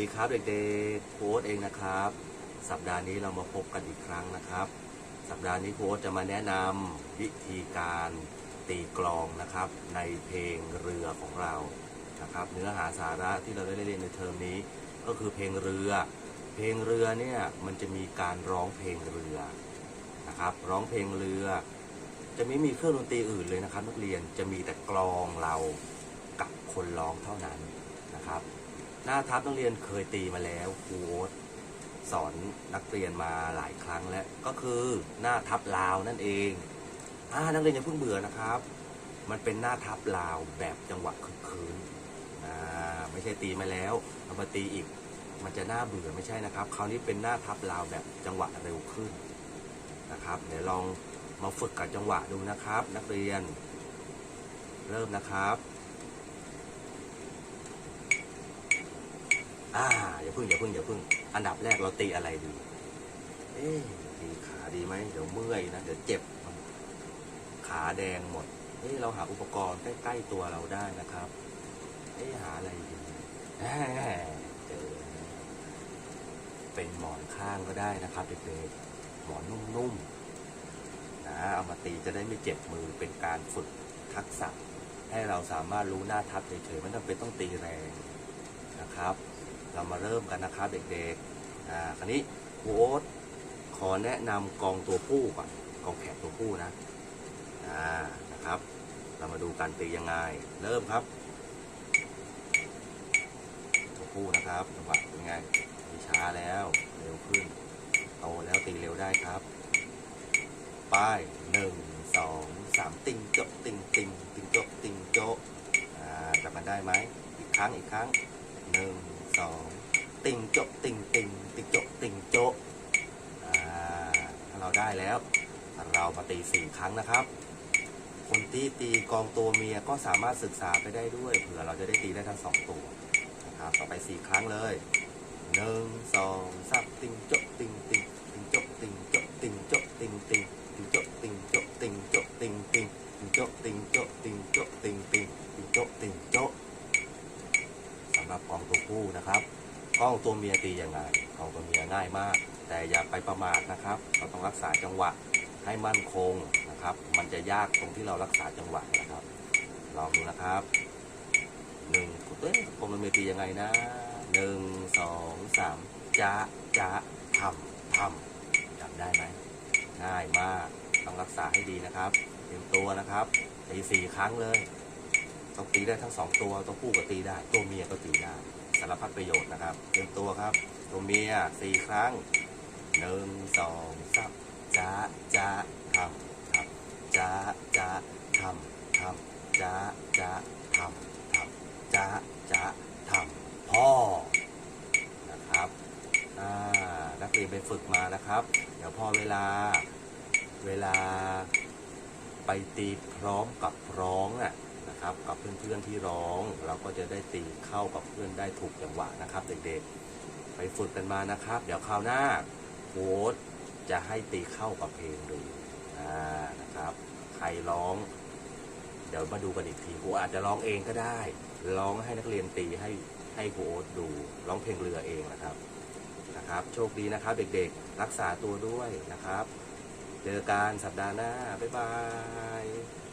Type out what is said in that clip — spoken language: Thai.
ดีครับเด็กๆโค้ดเองนะครับ สัปดาห์นี้เรามาพบกันอีกครั้งนะครับ สัปดาห์นี้โค้ดจะมาแนะนำวิธีการตีกลองนะครับ ในเพลงเรือของเรานะครับ เนื้อหาสาระที่เราได้เรียนในเทอมนี้ ก็คือเพลงเรือ เพลงเรือเนี่ยมันจะมีการร้องเพลงเรือนะครับ ร้องเพลงเรือ จะไม่มีเครื่องดนตรีอื่นเลยนะครับ นักเรียนจะมีแต่กลองเรากับคนร้องเท่านั้นนะครับ หน้าทัพนักเรียนเคยตีมาแล้วครูโอ๊ตสอนนักเรียนมาหลายครั้งแล้วก็คือหน้าทับลาวนั่นเองอ่านักเรียนอย่าเพิ่งเบื่อนะครับ มันเป็นหน้าทับลาวแบบจังหวะคึกคืนอ่าไม่ใช่ตีมาแล้วเอามาตีอีก มันจะน่าเบื่อไม่ใช่นะครับ คราวนี้เป็นหน้าทับลาวแบบจังหวะเร็วขึ้นนะครับ เดี๋ยวลองมาฝึกกับจังหวะดูนะครับ นักเรียน เริ่มนะครับ อ่าอย่าพึ่งอย่าพึ่งอย่าพึ่ง อันดับแรกเราตีอะไรดี เอ๊ตีขาดีไหมเดี๋ยวเมื่อยนะเดี๋ยวเจ็บ ขาแดงหมดเอ๊เราหาอุปกรณ์ใกล้ๆตัวเราได้นะครับเอ๊หาอะไรดีเจอเป็นหมอนข้างก็ได้นะครับเด็กๆหมอนนุ่มๆนะเอามาตีจะได้ไม่เจ็บมือเป็นการฝึกทักษะให้เราสามารถรู้หน้าทับเฉยๆไม่จำเป็นต้องตีแรงนะครับ เรามาเริ่มกันนะครับเด็กๆอ่าคราวนี้ครูโอ๊ตขอแนะนำกองตัวผู้ก่อนกองแขกตัวผู้นะอ่านะครับ เรามาดูการตียังไง เริ่มครับ ตัวผู้นะครับจังหวะเป็นไงตีช้าแล้วเร็วขึ้นโตแล้วตีเร็วได้ครับป้ายหนึ่งสองสามติงจะติงติงติงจะติงโจะอ่าจับมันได้ไหมอีกครั้งอีกครั้งหนึ่ง สองติงโจะติงติงติงโจะติงโจะอ่าถ้าเราได้แล้ว เรามาตีสี่ครั้งนะครับ คนที่ตีกองตัวเมียก็สามารถศึกษาไปได้ด้วยเผื่อเราจะได้ตีได้ทั้งสองตัวนะครับต่อไปสี่ครั้งเลยหนึ่งสองสามติงโจะติงติงติงโจะติงโจะติงโจะติงติงติงโจะติงโจะติงโจะติงติงติงโจะติงโจะติงโจะติงติงติงโจะติงโจะ สำหรับกองตัวผู้นะครับกล้องตัวเมียตียังไงกองตัวเมียง่ายมาก แต่อย่าไปประมาทนะครับ เราต้องรักษาจังหวะให้มั่นคงนะครับ มันจะยากตรงที่เรารักษาจังหวะนะครับ ลองดูนะครับหนึ่งเอ้ยกองตัวเมียตียังไงนะหนึ่งสองสามจะจะทำทำจำได้ไหมง่ายมากต้องรักษาให้ดีนะครับเตรียมตัวนะครับตีสี่ครั้งเลย ต้องตีได้ทั้งสองตัวตัวผู้ก็ตีได้ ตัวเมียก็ตีได้สารพัดประโยชน์นะครับเตรียมตัวครับ ตัวเมียสี่ครั้งหนึ่งสองสามจ้าจ้าทำทำจ้าจ้าทำทำจ้าจ้าทำทำจ้าจ้าทำพ่อนะครับอ่านักเรียนไปฝึกมานะครับ เดี๋ยวพอเวลาเวลาไปตีพร้อมกับร้องน่ะ นะครับ กับเพื่อนๆที่ร้อง เราก็จะได้ตีเข้ากับเพื่อนได้ถูกจังหวะนะครับ เด็กๆ ไปฝึกกันมานะครับ เดี๋ยวคราวหน้าโค้ชจะให้ตีเข้ากับเพลงดูนะครับ ใครร้อง เดี๋ยวมาดูกันอีกทีครูอาจจะร้องเองก็ได้ร้องให้นักเรียนตีให้ให้ครูโอ๊ตดูร้องเพลงเรือเองนะครับนะครับ โชคดีนะครับ เด็กๆ รักษาตัวด้วยนะครับ เจอกันสัปดาห์หน้า บ๊ายบาย